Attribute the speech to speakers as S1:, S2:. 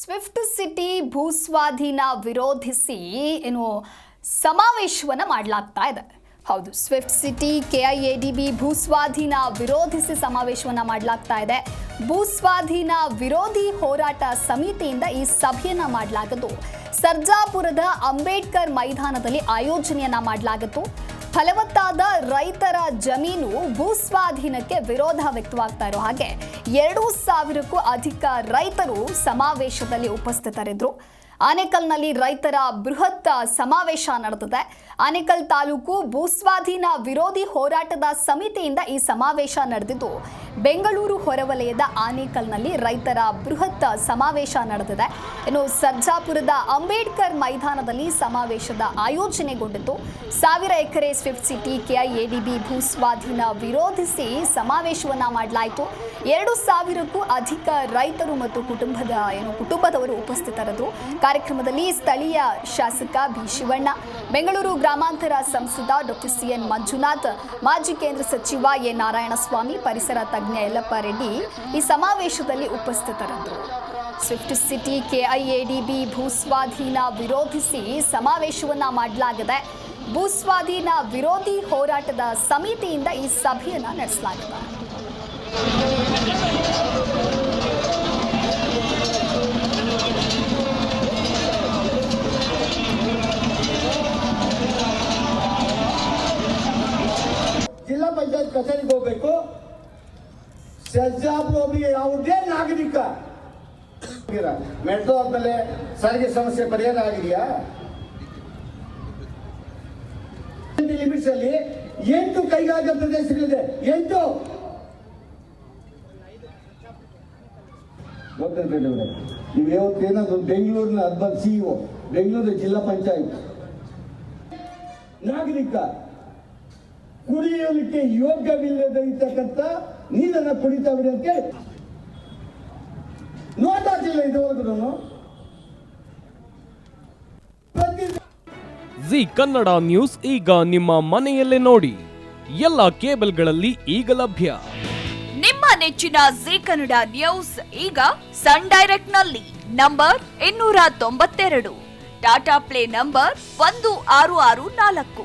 S1: Swift city ಭೂಸ್ವಾಧೀನ ವಿರೋಧಿಸಿ ಏನು ಸಮಾವೇಶವನ್ನು ಮಾಡಲಾಗ್ತಾ ಇದೆ. ಹೌದು swift city K I A D KIADB ಭೂಸ್ವಾಧೀನ ವಿರೋಧಿಸಿ ಸಮಾವೇಶವನ್ನು ಮಾಡಲಾಗ್ತಾ ಇದೆ. ಭೂಸ್ವಾಧೀನ ವಿರೋಧಿ ಹೋರಾಟ ಸಮಿತಿಯಿಂದ ಈ ಸಭೆಯನ್ನು ಮಾಡಲಾಗದು. ಸರ್ಜಾಪುರದ ಅಂಬೇಡ್ಕರ್ ಮೈದಾನದಲ್ಲಿ ಆಯೋಜನೆಯನ್ನ ಮಾಡಲಾಗಿತ್ತು ಫಲವತ್ತಾದ ರೈತರ ಜಮೀನು ಭೂಸ್ವಾಧೀನಕ್ಕೆ ವಿರೋಧ ವ್ಯಕ್ತವಾಗ್ತಾ ಇರೋ ಹಾಗೆ ಎರಡು ಸಾವಿರಕ್ಕೂ ಅಧಿಕ ರೈತರು ಸಮಾವೇಶದಲ್ಲಿ ಉಪಸ್ಥಿತರಿದ್ದರು ಆನೇಕಲ್ನಲ್ಲಿ ರೈತರ ಬೃಹತ್ ಸಮಾವೇಶ ನಡೆದಿದೆ. ಆನೇಕಲ್ ತಾಲೂಕು ಭೂಸ್ವಾಧೀನ ವಿರೋಧಿ ಹೋರಾಟದ ಸಮಿತಿಯಿಂದ ಈ ಸಮಾವೇಶ ನಡೆದಿದ್ದು, ಬೆಂಗಳೂರು ಹೊರವಲಯದ ಆನೇಕಲ್ನಲ್ಲಿ ರೈತರ ಬೃಹತ್ ಸಮಾವೇಶ ನಡೆದಿದೆ. ಇನ್ನು ಸರ್ಜಾಪುರದ ಅಂಬೇಡ್ಕರ್ ಮೈದಾನದಲ್ಲಿ ಸಮಾವೇಶದ ಆಯೋಜನೆಗೊಂಡಿದ್ದು, ಸಾವಿರ ಎಕರೆ ಸ್ವಿಫ್ಟ್ ಸಿಟಿ ಕೆಐಎಡಿಬಿ ಭೂಸ್ವಾಧೀನ ವಿರೋಧಿಸಿ ಸಮಾವೇಶವನ್ನ ಮಾಡಲಾಯಿತು. ಎರಡು ಸಾವಿರಕ್ಕೂ ಅಧಿಕ ರೈತರು ಮತ್ತು ಕುಟುಂಬದ, ಏನು ಕುಟುಂಬದವರು ಉಪಸ್ಥಿತರಿದ್ದರು ಕಾರ್ಯಕ್ರಮದಲ್ಲಿ ಸ್ಥಳೀಯ ಶಾಸಕ ಬಿ ಶಿವಣ್ಣ, ಬೆಂಗಳೂರು ಗ್ರಾಮಾಂತರ ಸಂಸದ ಡಾಕ್ಟರ್ ಸಿಎನ್ ಮಂಜುನಾಥ್, ಮಾಜಿ ಕೇಂದ್ರ ಸಚಿವ ಎ. ನಾರಾಯಣಸ್ವಾಮಿ, ಪರಿಸರ ತಜ್ಞ ಯಲ್ಲಪ್ಪ ರೆಡ್ಡಿ ಈ ಸಮಾವೇಶದಲ್ಲಿ ಉಪಸ್ಥಿತರಿದ್ದರು. ಸ್ವಿಫ್ಟ್ ಸಿಟಿ ಕೆಐಎಡಿಬಿ ಭೂಸ್ವಾಧೀನ ವಿರೋಧಿಸಿ ಸಮಾವೇಶವನ್ನ ಮಾಡಲಾಗಿದೆ, ಭೂಸ್ವಾಧೀನ ವಿರೋಧಿ ಹೋರಾಟದ ಸಮಿತಿಯಿಂದ ಈ ಸಭೆಯನ್ನ ನಡೆಸಲಾಗಿದೆ.
S2: ಕಚೇರಿಗೆ ಹೋಗ್ಬೇಕು ಸರ್ಜಾಪುರ ಒಬ್ಬರಿಗೆ ಯಾವುದೇ ನಾಗರಿಕ. ಮೆಟ್ರೋ ಆದ್ಮೇಲೆ ಸಾರಿಗೆ ಸಮಸ್ಯೆ ಪರಿಹಾರ ಆಗಿದೆಯಾ? ಲಿಮಿಟ್ಸ್ ಎಂಟು ಕೈಗಾರಿಕಾ ಪ್ರದೇಶಗಳಿದೆ. ಎಂಟು. ಗೊತ್ತಂತೆ ನೀವು ಯಾವತ್ತೇನಾದ್ರು ಬೆಂಗಳೂರಿನ ಅರ್ಬನ್ ಸಿಇಒ ಬೆಂಗಳೂರು ಜಿಲ್ಲಾ ಪಂಚಾಯತ್. ನಾಗರಿಕ. ಕುಡಿಯಲಿಕ್ಕೆ ಯೋಗ್ಯವಿಲ್ಲದೆ ಇರ್ತಕ್ಕಂಥ ನೀರನ್ನು ಕುಡಿತಾವ್ರಿ ಅಂತ ಹೇಳಿ ಇಲ್ಲ ಹಾಕಿಲ್ಲ ಇದುವರೆಗೂ
S3: ಜಿ ಕನ್ನಡ ನ್ಯೂಸ್ ಈಗ ನಿಮ್ಮ ಮನೆಯಲ್ಲೇ ನೋಡಿ. ಎಲ್ಲ ಕೇಬಲ್ಗಳಲ್ಲಿ ಈಗ ಲಭ್ಯ.
S4: ನಿಮ್ಮ ನೆಚ್ಚಿನ ಜಿ ಕನ್ನಡ ನ್ಯೂಸ್ ಈಗ ಸನ್ ಡೈರೆಕ್ಟ್ನಲ್ಲಿ ನಂಬರ್ ಇನ್ನೂರ ತೊಂಬತ್ತೆರಡು. ಟಾಟಾ ಪ್ಲೇ ನಂಬರ್ ಒಂದು ಆರು ಆರು ನಾಲ್ಕು.